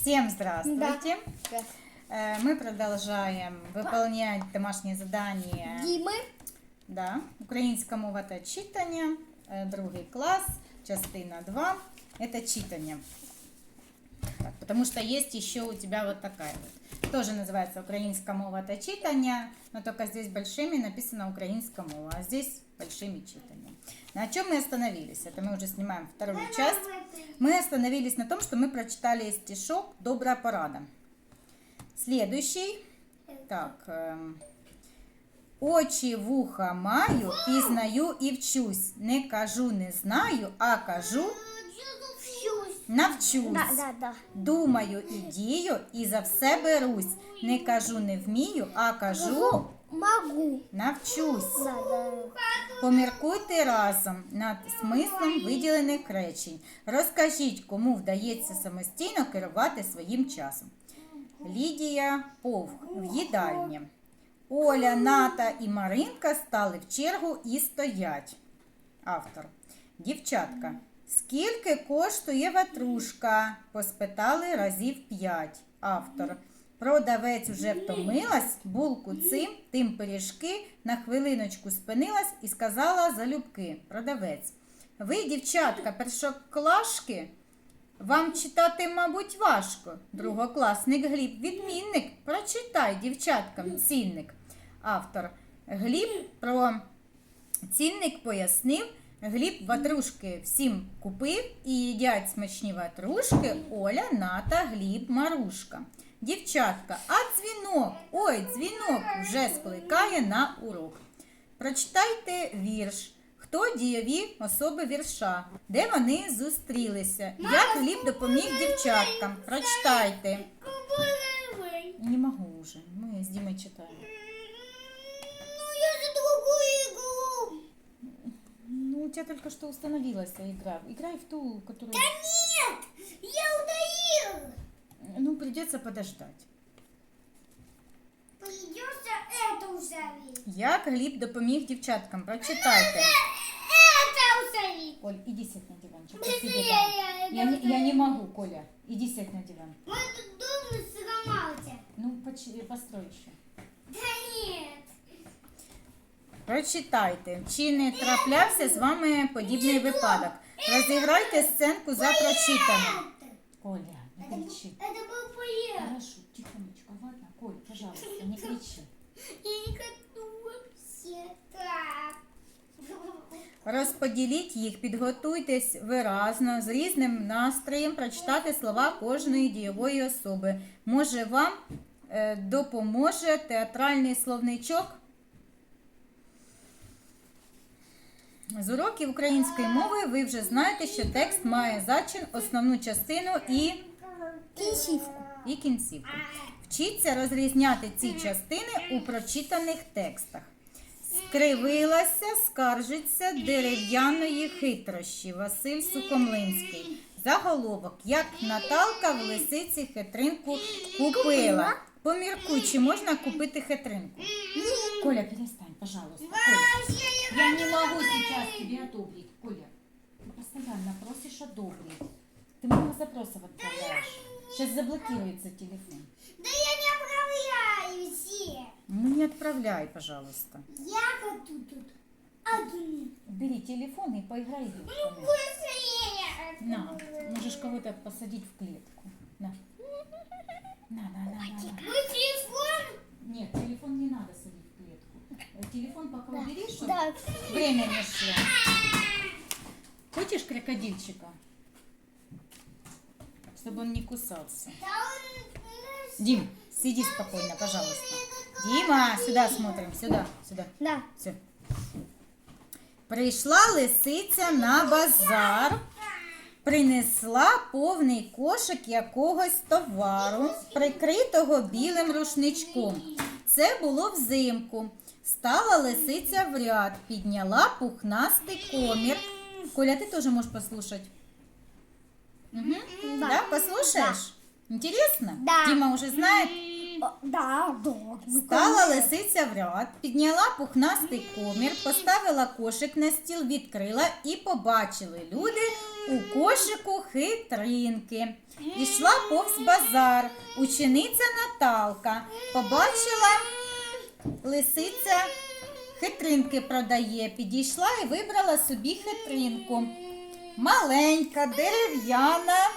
Всем здравствуйте. Э, Мы продолжаем выполнять домашнее задание. Діми. Да, українська мова та читання, е, другий класс, частина 2. Это читание. Так, потому что есть еще у тебя вот такая вот. Тоже называется украинская мова та читання, но только здесь большими написано украинская мова, а здесь большими читания. На чем мы остановились? Это мы уже снимаем вторую часть. Мы остановились на том, что мы прочитали стишок «Добрая порада». Следующий. Так. эм, Очі вуха маю, пізнаю і вчусь. Не кажу, не знаю, а кажу, навчусь. Да, да, да. Думаю і дію, і за все берусь. Не кажу, не вмію, а кажу, Могу. навчусь. Поміркуйте разом над смислом виділених речень. Розкажіть, кому вдається самостійно керувати своїм часом. Лідія Повх в їдальні. Оля, Ната і Маринка стали в чергу і стоять. Автор. Дівчатка. Скільки коштує ватрушка? Поспитали разів п'ять. Автор. Продавець уже втомилась, булку цим, тим пиріжки, на хвилиночку спинилась і сказала залюбки. Продавець. Ви, дівчатка, першоклашки, вам читати, мабуть, важко. Другокласник Гліб відмінник. Прочитай, дівчаткам, цінник. Автор. Гліб про цінник пояснив. Гліб ватрушки всім купив і їдять смачні ватрушки Оля, Ната, Гліб, Марушка. Дівчатка, а дзвінок, ой, дзвінок вже скликає на урок. Прочитайте вірш. Хто дієві особи вірша? Де вони зустрілися? Як Гліб допоміг дівчаткам? Прочитайте. Не можу вже. Ми з Дімою читаємо. Ну, я за другую игру. Ну, у тебя только что установилась игра. Играй в ту, которую... Нет, я придется подождать. Придется это усавить. Як Гліб допоміг дівчаткам? Прочитайте. Это усавить. Оль, иди сядь на диванчик. Да посиди я- там. я- Я, я- не, я не могу, Коля. Иди сядь на диван. Мы тут дом сломался. Ну, поч- построй еще. Да нет. Прочитайте. Чи не траплявся з вами подібний випадок? Розіграйте сценку за прочитаним. Коля, не Кричи. Это был поезд. Хорошо, тихонечко, ладно? Коль, пожалуйста, не кричи. Я не хочу вообще так. Розподіліть їх, підготуйтесь виразно, з різним настроєм прочитати слова кожної дієвої особи. Може, вам е, допоможе театральний словничок? З уроків української мови ви вже знаєте, що текст має зачин, основну частину і, Кисивку. і кінцівку. Вчіться розрізняти ці частини у прочитаних текстах. Скривилася, скаржиться дерев'яної хитрощі. Василь Сукомлинський. Заголовок. Як Наталка в лисиці хитринку купила. Поміркуй, чи можна купити хитринку? Коля, перестань, пожалуйста. Коля. Я не могу сейчас тебе одобрить, Коля. Ты постоянно просишь одобрить. Ты много запросов отправляешь. Сейчас заблокируется телефон. Да я не отправляю все. Ну не отправляй, пожалуйста. Я хочу тут одну. Бери телефон и поиграй Ну, быстрее. На, можешь кого-то посадить в клетку. На. На, на, на, на. Мой телефон? Нет, телефон не надо садить в клетку. Э, Телефон пока убери, чтобы Да. время не шло. Хочешь крокодильчика? Чтобы он не кусался. Дим, сиди спокойно, пожалуйста. Дима, сюда смотрим, сюда, сюда. Да. Все. Прийшла лисиця на базар, принесла повний кошик якогось товару, прикритого білим рушничком. Це було взимку. Стала лисиця в ряд, підняла пухнастий комір. Коля, ти теж можеш послушать. Угу. Да. Да. послушаешь? Интересно? Да. Дима уже знает. Да, да. Ну, Стала лисиця в ряд, підняла пухнастий комір, поставила кошик на стіл, відкрила і побачили люди у кошику хитринки. Ішла повз базар. Учениця Наталка побачила лисиця хитринки продає. Підійшла і вибрала собі хитринку. Маленька, дерев'яна.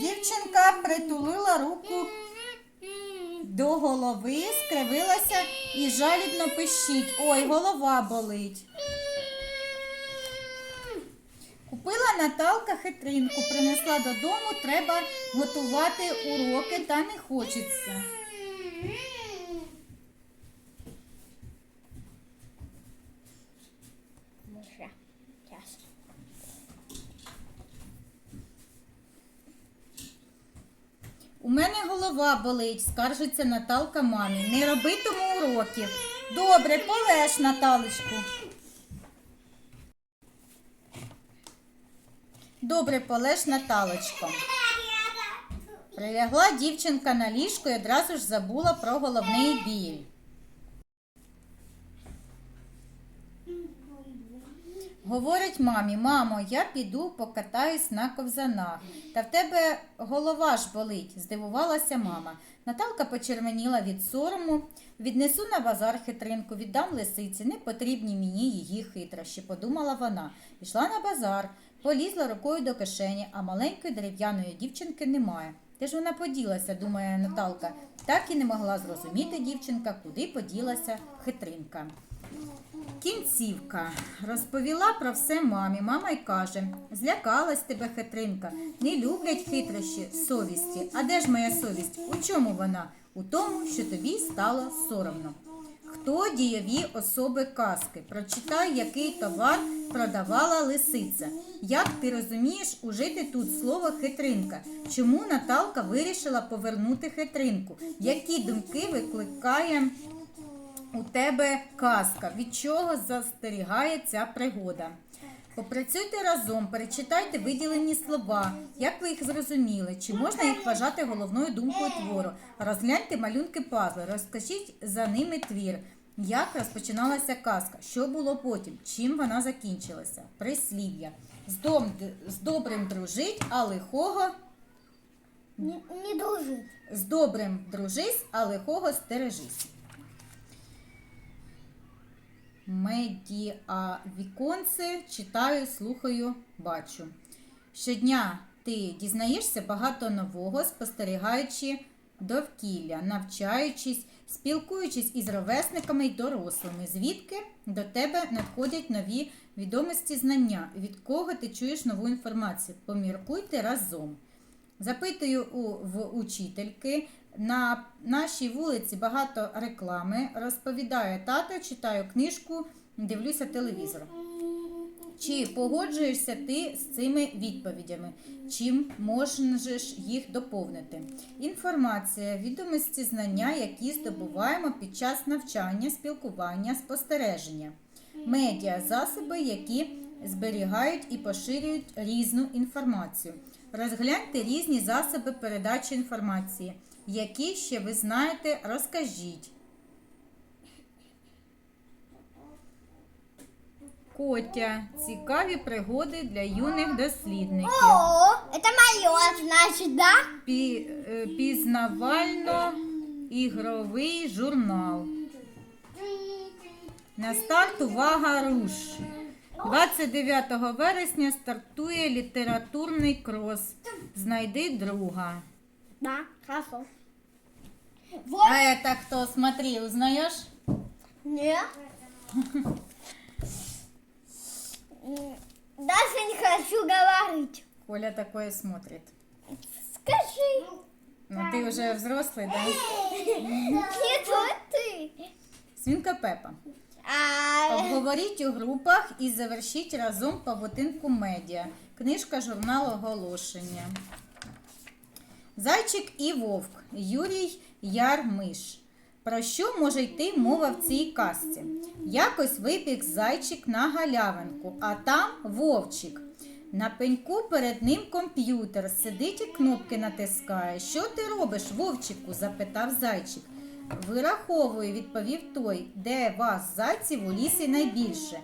Дівчинка притулила руку до голови, скривилася і жалібно пищить. Ой, голова болить. Купила Наталка хитринку, принесла додому, треба готувати уроки, та не хочеться. Мене голова болить, скаржиться Наталка мамі. Не роби тому уроків. Добре, полеж, Наталочку. Добре, полеж, Наталочко. Прилягла дівчинка на ліжко і одразу ж забула про головний біль. Говорить мамі, мамо, я піду покатаюсь на ковзанах. Та в тебе голова ж болить, здивувалася мама. Наталка почервоніла від сорому. Віднесу на базар хитринку, віддам лисиці, не потрібні мені її хитрощі, подумала вона. Пішла на базар, полізла рукою до кишені, а маленької дерев'яної дівчинки немає. Де ж вона поділася, думає Наталка. Так і не могла зрозуміти дівчинка, куди поділася хитринка. Кінцівка розповіла про все мамі. Мама й каже: злякалась тебе хитринка, не люблять хитрощі совісті. А де ж моя совість? У чому вона? У тому, що тобі стало соромно. Хто дієві особи казки? Прочитай, який товар продавала лисиця. Як ти розумієш ужити тут слово хитринка? Чому Наталка вирішила повернути хитринку? Які думки викликає у тебе казка, від чого застерігає ця пригода. Попрацюйте разом, перечитайте виділені слова, як ви їх зрозуміли, чи можна їх вважати головною думкою твору. Розгляньте малюнки пазли, розкажіть за ними твір. Як розпочиналася казка, що було потім, чим вона закінчилася? Прислів'я. З, дом, з добрим дружить, а лихого Не, не дружит. з добрим дружись, а лихого стережись. Медіа віконце читаю, слухаю, бачу. Щодня ти дізнаєшся багато нового, спостерігаючи довкілля, навчаючись, спілкуючись із ровесниками й дорослими, звідки до тебе надходять нові відомості знання, від кого ти чуєш нову інформацію. Поміркуйте разом. Запитую у, в учительки. На нашій вулиці багато реклами. Розповідає тато, читаю книжку, дивлюся телевізор. Чи погоджуєшся ти з цими відповідями? Чим можеш їх доповнити? Інформація, відомості, знання, які здобуваємо під час навчання, спілкування, спостереження. Медіа засоби, які зберігають і поширюють різну інформацію. Розгляньте різні засоби передачі інформації. Які ще ви знаєте, розкажіть. Котя. Цікаві пригоди для юних дослідників. О, это мое, значит, да? Пі, е, пізнавально-ігровий журнал. На старт увага руш. 29 вересня стартує літературний крос. Знайди друга. Да, хорошо. А Вот. это кто? Смотри, узнаешь? Не. М, Даже не хочу говорить. Коля такое смотрит. Скажи. Ну ты уже взрослый, да? Нет, вот ты. Свинка Пепа. А, Обговоріть у групах і завершіть разом павутинку медіа. Книжка журналу оголошення. Зайчик і вовк. Юрій Ярмиш. Про що може йти мова в цій казці? Якось вибіг зайчик на галявинку, а там вовчик. На пеньку перед ним комп'ютер сидить і кнопки натискає. Що ти робиш, вовчику? запитав зайчик. Вираховую, відповів той, де вас зайців у лісі найбільше.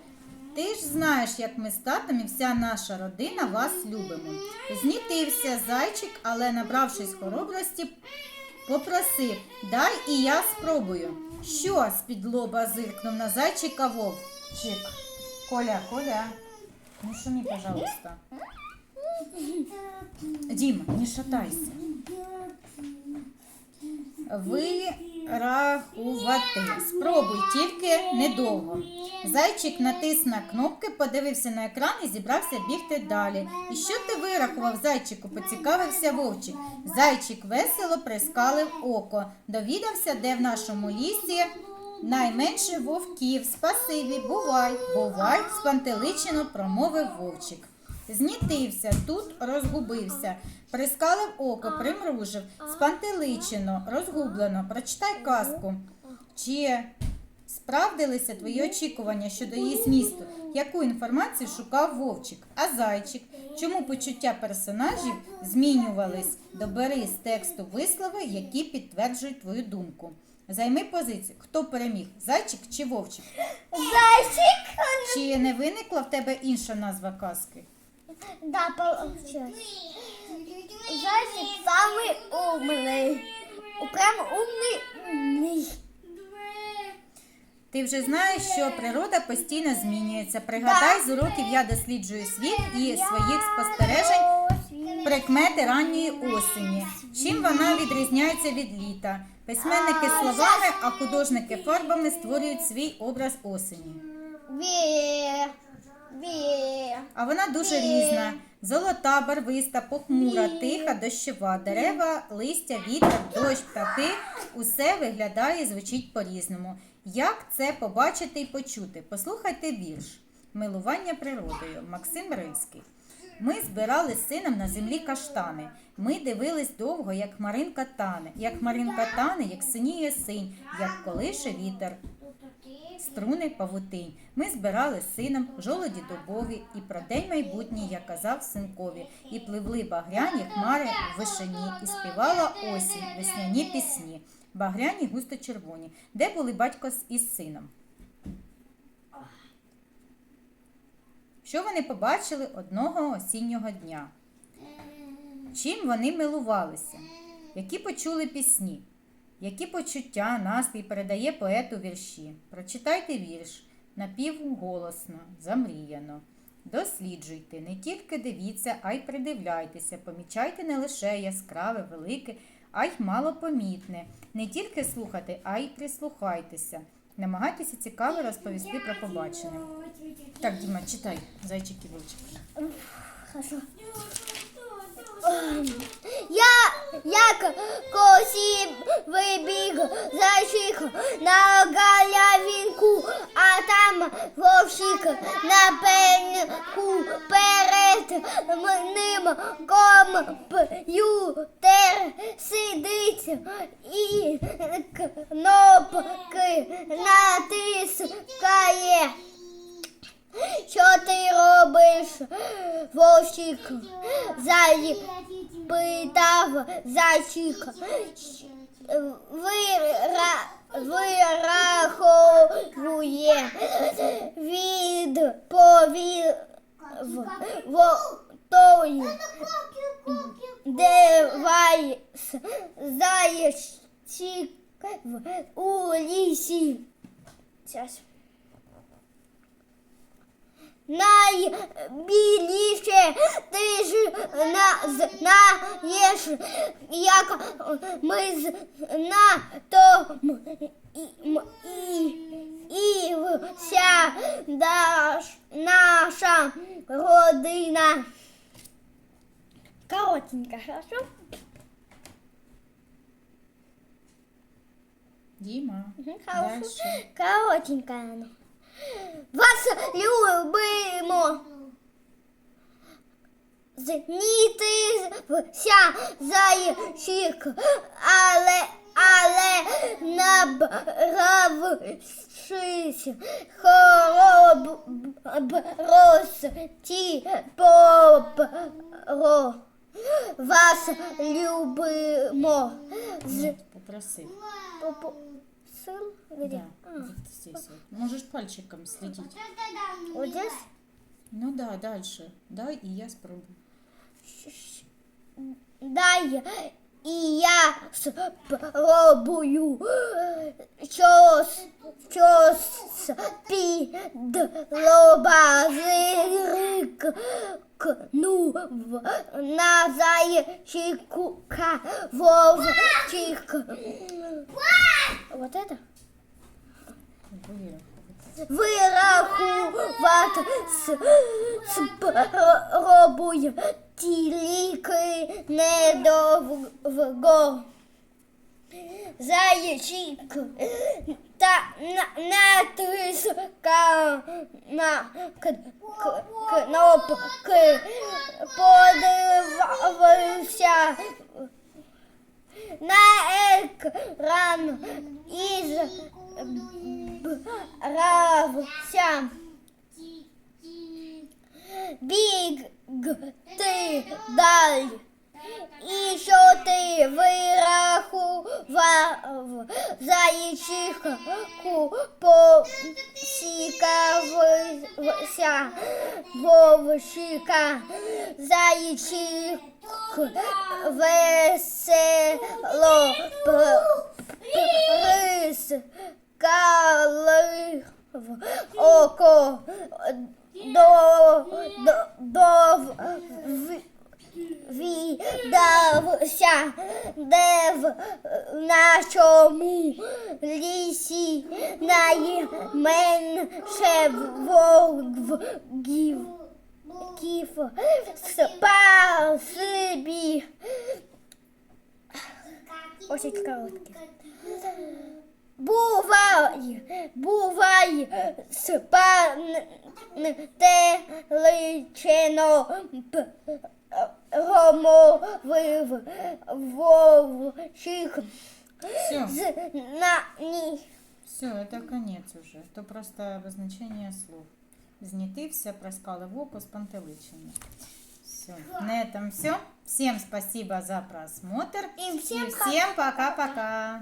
Ти ж знаєш, як ми з татом і вся наша родина вас любимо. Знітився зайчик, але набравшись хоробрості, попросив Дай і я спробую. Що? з-під лоба зиркнув на зайчика вовчик. Коля, Коля, ну шуми, пожалуйста. Діма, не шатайся. Вирахувати. Спробуй, тільки недовго. Зайчик натис на кнопки, подивився на екран і зібрався бігти далі. І що ти вирахував, зайчику? поцікавився вовчик. Зайчик весело прискалив око. Довідався, де в нашому лісі найменше вовків. Спасибі, бувай, бувай, спантеличено промовив вовчик. Знітився, тут розгубився, прискалив око, примружив, спантеличено, розгублено. Прочитай казку. Чи справдилися твої очікування щодо її змісту? Яку інформацію шукав вовчик? А зайчик? Чому почуття персонажів змінювались? Добери з тексту вислови, які підтверджують твою думку. Займи позицію. Хто переміг? Зайчик чи вовчик? Зайчик. Чи не виникла в тебе інша назва казки? Да, получилось. Зайчик самый умный. Прям умный, умный. Ти вже знаєш, що природа постійно змінюється. Пригадай з уроків я досліджую світ і своїх спостережень прикмети ранньої осені. Чим вона відрізняється від літа? Письменники словами, а художники фарбами створюють свій образ осені. А вона дуже різна. Золота, барвиста, похмура, тиха, дощова, дерева, листя, вітер, дощ, птахи усе виглядає і звучить по-різному. Як це побачити і почути? Послухайте вірш Милування природою Максим Рильський. Ми збирали з сином на землі каштани. Ми дивились довго, як хмаринка тане, як хмаринка тане, як синіє синь, як колише вітер струни павутинь. Ми збирали з сином жолоді дубові, і про день майбутній я казав синкові, і пливли багряні хмари в вишині, і співала осінь, весняні пісні, багряні густо червоні. Де були батько із сином? Що вони побачили одного осіннього дня? Чим вони милувалися? Які почули пісні? Які почуття, настрій передає поет у вірші? Прочитайте вірш напівголосно, замріяно. Досліджуйте, не тільки дивіться, а й придивляйтеся. Помічайте не лише яскраве, велике, а й малопомітне. Не тільки слухайте, а й прислухайтеся. Намагайтеся цікаво розповісти про побачене. Так, Діма, читай, зайчик і вовчик. Хорошо. Я, як косі вибіг зайчик на галявинку, а там вовчик на пеньку перед ним комп'ютер сидить і кнопки натискає. Що ти робиш, вовчик? Запитав зайчик. Вира... Вираховує відповів той девайс зайчик у лісі. Зараз. Найбільше ти ж на, знаєш, як ми з натом і, і, і вся наша родина. Коротенько, хорошо? Діма, Хорошо. дальше. Коротенько. оно. Вас любимо. Знітився зайчик, але, але набравшись хоробрості попро. Вас любимо. З Попросив. Попо- сыл? Где? Да, А, вот здесь вот. Можешь пальчиком следить. вот здесь? Ну да, дальше. Да, и я спробую. Дай і я спробую щось, щось під лоба зиркнув на зайчика вовчик. Вот это? Вирахувати. Спробуй тільки недовго. Зайчик. Та на, натиска на кнопки, подивився на екран із брався. Біг ти далі. І що ти вирахував зайчиху посікався. Вовчика зайчик весело прискали в око. До, до, до в- віддався, де в нашому лісі найменше вовків. Спасибі. Очень коротке. Бувай, бувай, спантеличено, гомовив вовчих Все, знані. все, это конец уже. То просто обозначение слов. Знітився, проскали в око, спантеличення. Все. На этом все. Всем спасибо за просмотр. И всем пока-пока.